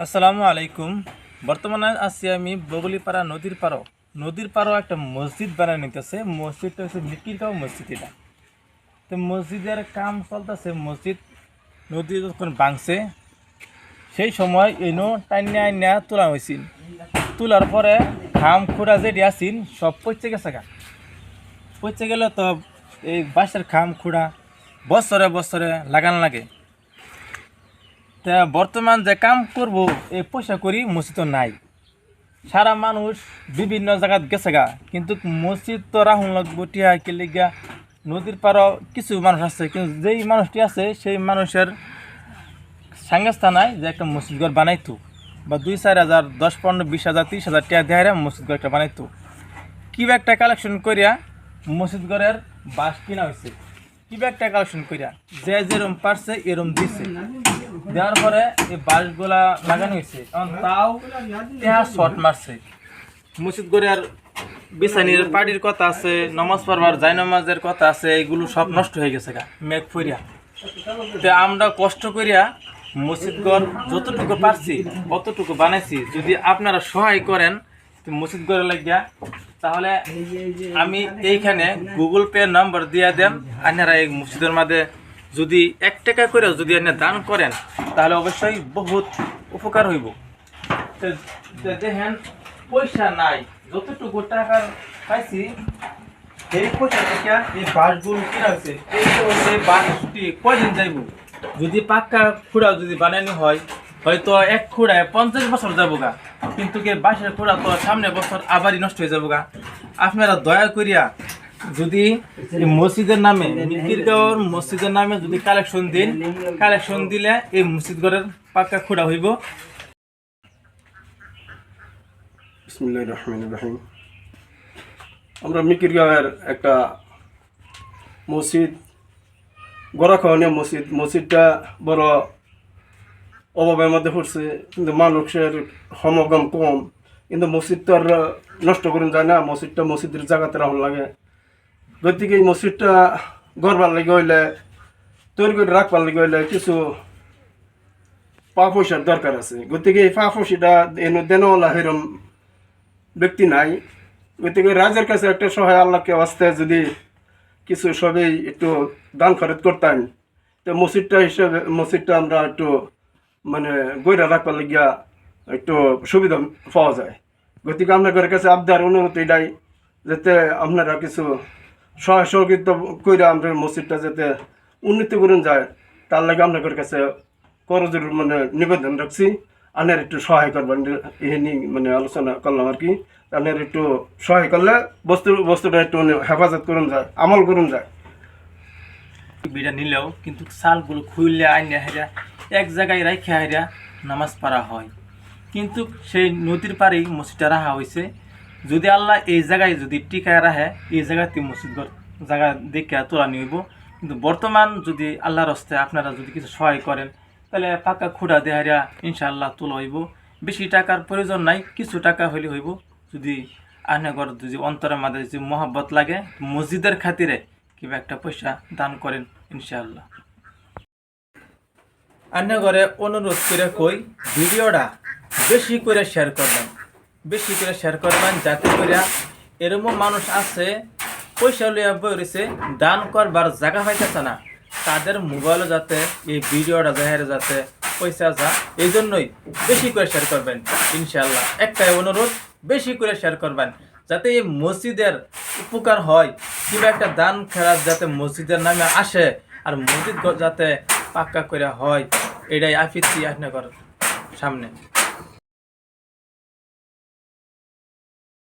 আসসালামু আলাইকুম। বর্তমানে আছি আমি বগলিপাড়া নদীর পাড়ও। নদীর পাড়ও একটা মসজিদ বানায় নিতেছে। মসজিদটা হচ্ছে মিকিরগাঁও মসজিদ এটা। তো মসজিদের কাম চলতেছে, মসজিদ নদী যখন বাংছে সেই সময় এনো টাইনা আইনা তোলা হয়েছিল তোলার পরে ঘাম, খুঁড়া যেটি আসিন সব পচে গেছে গা। পচে গেলে তো এই বাঁশের খাম খুঁড়া বছরে বছরে লাগান লাগে। তা বর্তমান যে কাম করব এই পয়সা করি মসজিদ নাই। সারা মানুষ বিভিন্ন জায়গাত গেছে গা। কিন্তু মসজিদ তো রাহুল লাগবো টিয়া নদীর পাড়ও কিছু মানুষ আছে। কিন্তু যেই মানুষটি আছে, সেই মানুষের সাংস্থা নাই যে একটা মসজিদ ঘর বানাইতো। বা দুই চার হাজার, দশ পনেরো, বিশ হাজার, তিরিশ হাজার টাকা দেয় মসজিদ ঘর একটা বানাইতো। কিবা একটা কালেকশন করিয়া মসজিদ ঘরের বাস কিনা হয়েছে কিবা একটা কালেকশন করিয়া যে যেরম পারছে এরম দিছে। দেওয়ার পরে এই বাঁশগুলা লাগানো হয়েছে। এখন তাও শর্ট মারছে। মসজিদ ঘরের বিছানির পাটির কথা আছে, নমাজ পড়বার জাই নমাজের কথা আছে, এগুলো সব নষ্ট হয়ে গেছে গা, মেঘ ফরিয়া তো আমরা কষ্ট করিয়া মসজিদ যতটুকু পারছি, অতটুকু বানাইছি। যদি আপনারা সহায় করেন মসজিদ ঘরে লাগিয়া, তাহলে আমি এইখানে গুগল পে নাম্বার দিয়ে দেন আপনারা এই মসজিদের মাঝে যদি এক টাকা করে যদি আপনি দান করেন, তাহলে অবশ্যই বহুত উপকার হইব। দেখেন, পয়সা নাই। যতটুকু টাকা পাইছি এই পয়সা এই বাসগুলো কিনা হয়েছে এই বাসটি কয়দিন যাইব? যদি পাক্কা খুঁড়া যদি বানানো হয়, হয়তো এক খুঁড়ায় পঞ্চাশ বছর যাব গা কিন্তু কে বাসের খুঁড়া তো সামনে বছর আবারই নষ্ট হয়ে যাব গা আপনারা দয়া করিয়া যদি মসজিদের নামে মিকিরগাঁওর মসজিদের নামে যদি কালেকশন দিন কালেকশন দিলে এই মসজিদ ঘরের পাক্কা খুঁড়া হইব। রহমান রহিম। আমরা মিকির গাঁয়ের একটা মসজিদ গড়াখাওয়ানিয়া মসজিদ। মসজিদটা বড় অভাবের মধ্যে পড়ছে, কিন্তু মানুষের সমাগম কম। কিন্তু মসজিদ তো আর নষ্ট করুন যায় না, মসজিদটা মসজিদের জায়গাতে রাখুন লাগে। গতিকে এই মসজিদটা গড়বার লাগে হইলে, তৈরি করে রাখবার লাগে হইলে কিছু পা পয়সার দরকার আছে। গতিকে এই পা পয়সাটা এনে দেনওয়ালা সেরম ব্যক্তি নাই। গতিকে রাজের কাছে একটা সহায় আল্লাহকে আসতে যদি কিছু সবই একটু দান খরচ করতাম তো মসজিদটা হিসেবে, মসজিদটা আমরা একটু মানে গইরা রাখবার লাগিয়া একটু সুবিধা পাওয়া যায়। গতিকে আপনাদের কাছে আবদার অনুরোধ এটাই যাতে আপনারা কিছু সহায় সহযোগিতা করে আমরা মসজিদটা যাতে উন্নতি করুন যায়, তার লাগে আপনাদের কাছে করজোর মানে নিবেদন রাখছি। আনের একটু সহায় করবেন এই নিয়ে মানে আলোচনা করলাম আর কি। আপনার একটু সহায় করলে বস্তু, বস্তুটা একটু হেফাজত করুন যায়, আমল করুন যায়। বিড়া নিলেও, কিন্তু সালগুলো খুললে আইনে হেরা এক জায়গায় রাখে হেরা নামাজ পড়া হয়। কিন্তু সেই নদীর পাড়েই মসজিদটা রাখা হয়েছে যদি আল্লাহ এই জায়গায় যদি টিকায় রাখে, এই জায়গাতে মসজিদ ঘর, জায়গা দেখে তোলা নিব কিন্তু বর্তমান যদি আল্লাহর হস্তে আপনারা যদি কিছু সহায় করেন, তাহলে পাকা খুঁড়া দেহারিয়া ইনশাআল্লাহ তোলা হইব। বেশি টাকার প্রয়োজন নাই, কিছু টাকা হইলে হইব। যদি আহনাগর যদি অন্তরের মাঝে যদি মহাব্বত লাগে, মসজিদের খাতিরে কিবা একটা পয়সা দান করেন ইনশাআল্লাহ। আহনাগরে অনুরোধ করে কই, ভিডিওটা বেশি করে শেয়ার করবেন। বেশি করে শেয়ার করবেন, যাতে করে এরকম মানুষ আছে, পয়সা লইয়া বই রয়েছে দান করবার জায়গা পাইতেছে না। তাদের মোবাইলও যাতে, এই ভিডিওটা জাহের যাতে পয়সা যা এই জন্যই বেশি করে শেয়ার করবেন, ইনশাআল্লাহ। একটাই অনুরোধ, বেশি করে শেয়ার করবেন, যাতে এই মসজিদের উপকার হয়, কিংবা একটা দান খেলার যাতে মসজিদের নামে আসে, আর মসজিদ যাতে পাক্কা করে হয়, এটাই আফিসি আপনার সামনে।